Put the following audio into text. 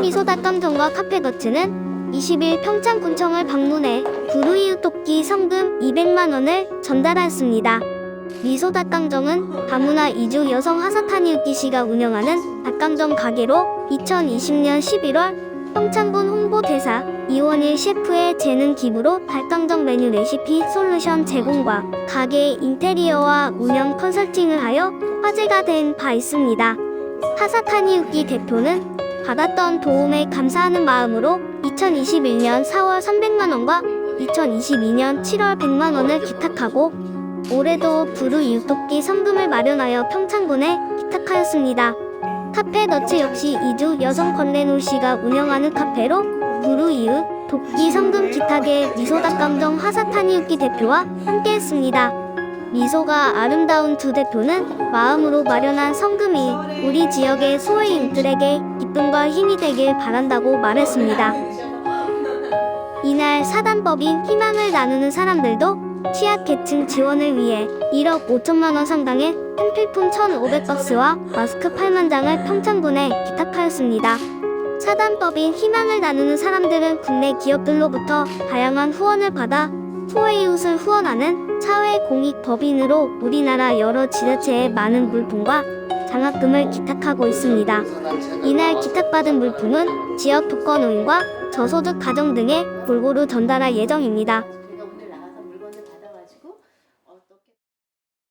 미소닭감정과 카페더츠는 20일 평창군청을 방문해 부르이웃 돕기 성금 200만 원을 전달하였습니다. 미소닭강정은 다문화 이주 여성 하사타니우키 씨가 운영하는 닭강정 가게로 2020년 11월 평창군 홍보대사 이원일 셰프의 재능 기부로 닭강정 메뉴 레시피 솔루션 제공과 가게 인테리어와 운영 컨설팅을 하여 화제가 된 바 있습니다. 하사타니우키 대표는 받았던 도움에 감사하는 마음으로 2021년 4월 300만 원과 2022년 7월 100만 원을 기탁하고 올해도 부르 이웃돕기 성금을 마련하여 평창군에 기탁하였습니다. 카페 너츠 역시 이주 여성 건레노 씨가 운영하는 카페로 부르 이웃 돕기 성금 기탁의 미소닭 감정 하사타니우키 대표와 함께했습니다. 미소가 아름다운 두 대표는 마음으로 마련한 성금이 우리 지역의 소외인들에게 기쁨과 힘이 되길 바란다고 말했습니다. 이날 사단법인 희망을 나누는 사람들도 취약계층 지원을 위해 1억 5천만 원 상당의 팬필품 1,500박스와 마스크 8만 장을 평창군에 기탁하였습니다. 사단법인 희망을 나누는 사람들은 국내 기업들로부터 다양한 후원을 받아 포웨이웃을 후원하는 사회공익법인으로 우리나라 여러 지자체에 많은 물품과 장학금을 기탁하고 있습니다. 이날 기탁받은 물품은 지역 독거노인과 저소득 가정 등에 골고루 전달할 예정입니다.